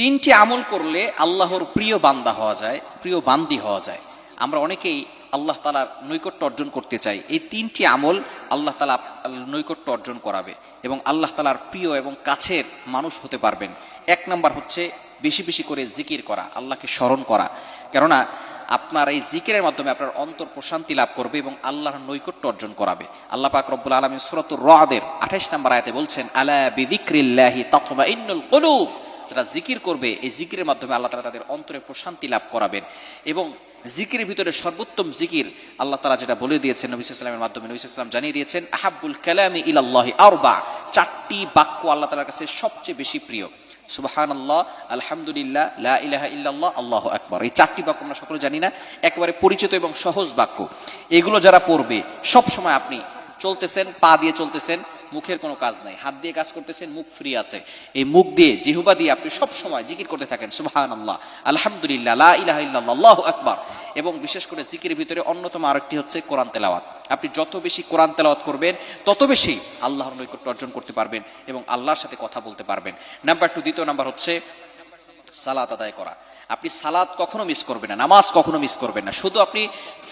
তিনটি আমল করলে আল্লাহর প্রিয় বান্দা হওয়া যায়, প্রিয় বান্দি হওয়া যায়। আমরা অনেকেই আল্লাহ তালার নৈকট্য অর্জন করতে চাই। এই তিনটি আমল আল্লাহ তালা নৈকট্য অর্জন করাবে এবং আল্লাহ তালার প্রিয় এবং কাছের মানুষ হতে পারবেন। এক নাম্বার হচ্ছে বেশি বেশি করে জিকির করা, আল্লাহকে স্মরণ করা। কেননা আপনার এই জিকিরের মাধ্যমে আপনার অন্তর প্রশান্তি লাভ করবে এবং আল্লাহর নৈকট্য অর্জন করাবে। আল্লাহ পাক রব্বুল আলমী সুরতুর রাদের আঠাইশ নম্বর আয়াতে বলছেন, আলা বিদিক্রিল্লাহি তাতমা ইন্নুল কুলুব। যারা জিকির করবে, এই জিকিরের মাধ্যমে আল্লাহ তালা তাদের অন্তরে প্রশান্তি লাভ করাবেন। এবং জিকির ভিতরে সর্বোত্তম জিকির আল্লাহ তালা যেটা বলে দিয়েছেন নবী ইসলামের মাধ্যমে, নবী ইসলাম জানিয়ে দিয়েছেন আহাবুল কালামি ইলাল্লাহি আরবা চারটি বাক্য আল্লাহ তালার কাছে সবচেয়ে বেশি প্রিয়। সুবাহান আল্লাহ আলহামদুলিল্লাহ, লা ইলাহা ইল্লাল্লাহ, আল্লাহ আকবর। এই চারটি বাক্য আমরা সকলে জানি না, একেবারে পরিচিত এবং সহজ বাক্য। এগুলো যারা পড়বে সব সময় আপনি চলতেছেন, পা দিয়ে চলতেছেন মুখের কোনো কাজ নাই। হাত দিয়ে কাজ করতেছেন, মুখ ফ্রি আছে। এই মুখ দিয়ে জিহুবা দিয়ে আপনি সব সময় জিকির করতে থাকেন সুবাহান আল্লাহ আলহামদুলিল্লাহ আল্লাহ আকবর। এবং বিশেষ করে জিকিরের ভিতরে অন্যতম আরেকটি হচ্ছে কোরআন তেলাওয়াত। আপনি যত বেশি কোরআন তেলাওয়াত করবেন, তত বেশি আল্লাহর নৈকট্য অর্জন করতে পারবেন এবং আল্লাহর সাথে কথা বলতে পারবেন। নাম্বার টু দ্বিতীয় নাম্বার হচ্ছে সালাত আদায় করা। আপনি সালাদ কখনো মিস করবেন না, নামাজ কখনো মিস করবেন না। শুধু আপনি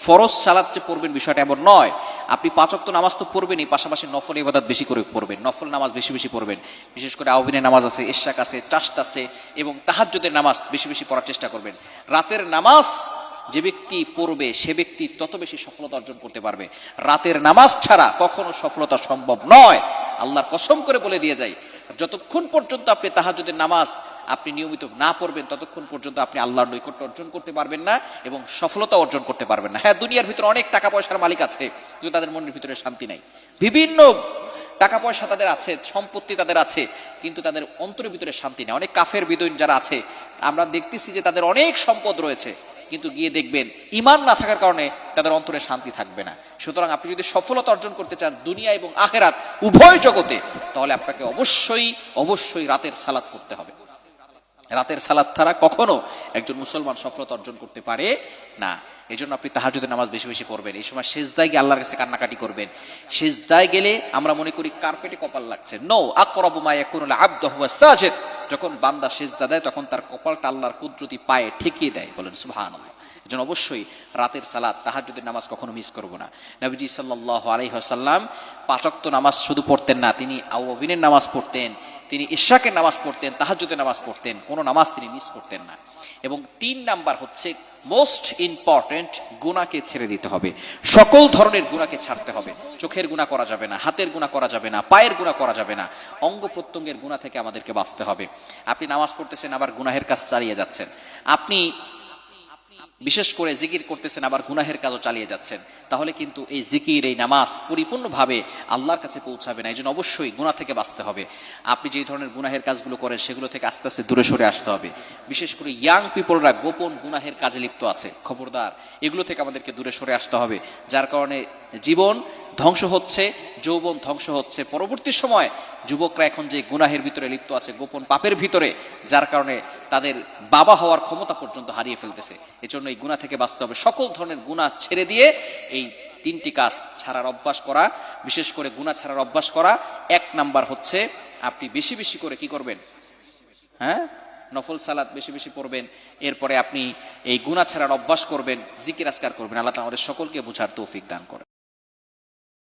ফরজ সালাদ যে পড়বেন বিষয়টা এমন নয় আপনি পাঁচক্ত নামাজ তো পড়বেনই, পাশাপাশি নফল ইবাদত বেশি করে পড়বেন, নফল নামাজ বেশি বেশি পড়বেন। বিশেষ করে আহবিনের নামাজ আছে ইশাক আছে চাষ্ট আছে এবং তাহাজ্যদের নামাজ বেশি বেশি পড়ার চেষ্টা করবেন। রাতের নামাজ যে ব্যক্তি পড়বে, সে ব্যক্তি তত বেশি সফলতা অর্জন করতে পারবে। রাতের নামাজ ছাড়া কখনো সফলতা সম্ভব নয়। আল্লাহর কসম করে বলে দিয়ে যায় যতক্ষণ পর্যন্ত আপনি তাহাজুদের নামাজ আপনি নিয়মিত না পড়বেন, ততক্ষণ পর্যন্ত আপনি আল্লাহর নৈকট্য অর্জন করতে পারবেন না এবং সফলতা অর্জন করতে পারবেন না। হ্যাঁ দুনিয়ার ভিতরে অনেক টাকা পয়সার মালিক আছে, কিন্তু তাদের মনের ভিতরে শান্তি নাই। বিভিন্ন টাকা পয়সা তাদের আছে, সম্পত্তি তাদের আছে, কিন্তু তাদের অন্তরের ভিতরে শান্তি নেই। অনেক কাফের বিদৈন যারা আছে, আমরা দেখতেছি যে তাদের অনেক সম্পদ রয়েছে। কিন্তু গিয়ে দেখবেন ইমান না থাকার কারণে তাদের অন্তরে শান্তি থাকবে না। সুতরাং আপনি যদি সফলতা অর্জন করতে চান দুনিয়া এবং আখেরাত, উভয় জগতে, তাহলে আপনাকে অবশ্যই অবশ্যই রাতের সালাত করতে হবে। রাতের সালাদ ছাড়া কখনো একজন মুসলমান সফলতা অর্জন করতে পারে না। এই জন্য আপনি তাহাজুদের নামাজ বেশি বেশি করবেন এই সময় শেষদায় গিয়ে আল্লাহর কাছে কান্নাকাটি করবেন। শেষদায় গেলে আমরা মনে করি কার্পেটে কপাল লাগছে? নো আকরাবু মা ইয়াকুনু আবদাহু সাজিদ। যখন বান্দা সেজদা দেয়, তখন তার কপালটা আল্লাহর কুদরতি পায়ে ঠেকিয়ে দেয় বলেন সুহান এজন্য অবশ্যই রাতের সালাদ তাহার যদি নামাজ কখনো মিস করব না। নবীজি সাল্লাহ আলাইহি পাচক্ত নামাজ শুধু পড়তেন না, তিনি আউবিনের নামাজ পড়তেন, তিনি ইশাকের নামাজ পড়তেন তাহাজুদের নামাজ পড়তেন, কোনো নামাজ তিনি মিস করতেন না। এবং তিন নাম্বার হচ্ছে মোস্ট ইম্পর্টেন্ট গুণাকে ছেড়ে দিতে হবে। সকল ধরনের গুণাকে ছাড়তে হবে। চোখের গুণা করা যাবে না, হাতের গুণা করা যাবে না, পায়ের গুণা করা যাবে না। অঙ্গ প্রত্যঙ্গের গুণা থেকে আমাদেরকে বাঁচতে হবে। আপনি নামাজ পড়তেছেন, আবার গুনাহের কাজ চালিয়ে যাচ্ছেন। আপনি বিশেষ করে জিকির করতেছেন, আবার গুনাহের কাজও চালিয়ে যাচ্ছেন। তাহলে কিন্তু এই জিকির, এই নামাজ পরিপূর্ণভাবে আল্লাহর কাছে পৌঁছাবে না। এই জন্য অবশ্যই গুণা থেকে বাঁচতে হবে। আপনি যে ধরনের গুনাহের কাজগুলো করেন, সেগুলো থেকে আস্তে আস্তে দূরে সরে আসতে হবে। বিশেষ করে ইয়াং পিপলরা গোপন গুনাহের কাজে লিপ্ত আছে। খবরদার, এগুলো থেকে আমাদেরকে দূরে সরে আসতে হবে। যার কারণে জীবন ধ্বংস হচ্ছে, যৌবন ধ্বংস হচ্ছে। পরবর্তী সময় যুবকরা এখন যে গুনাহের ভিতরে লিপ্ত আছে, গোপন পাপের ভিতরে, যার কারণে তাদের বাবা হওয়ার ক্ষমতা পর্যন্ত হারিয়ে ফেলতেছে। এজন্য এই গুণা থেকে বাঁচতে হবে। সকল ধরনের গুণা ছেড়ে দিয়ে এই তিনটি কাজ ছাড়ার অভ্যাস করা, বিশেষ করে গুণা ছাড়ার অভ্যাস করা। এক নাম্বার হচ্ছে, আপনি বেশি বেশি করে কি করবেন? হ্যাঁ? নফল সালাদ বেশি বেশি পড়বেন। এরপরে আপনি এই গুণা ছাড়ার অভ্যাস করবেন, জিকির আজকার করবেন। আল্লাহ আমাদের সকলকে বুঝার তৌফিক দান করেন।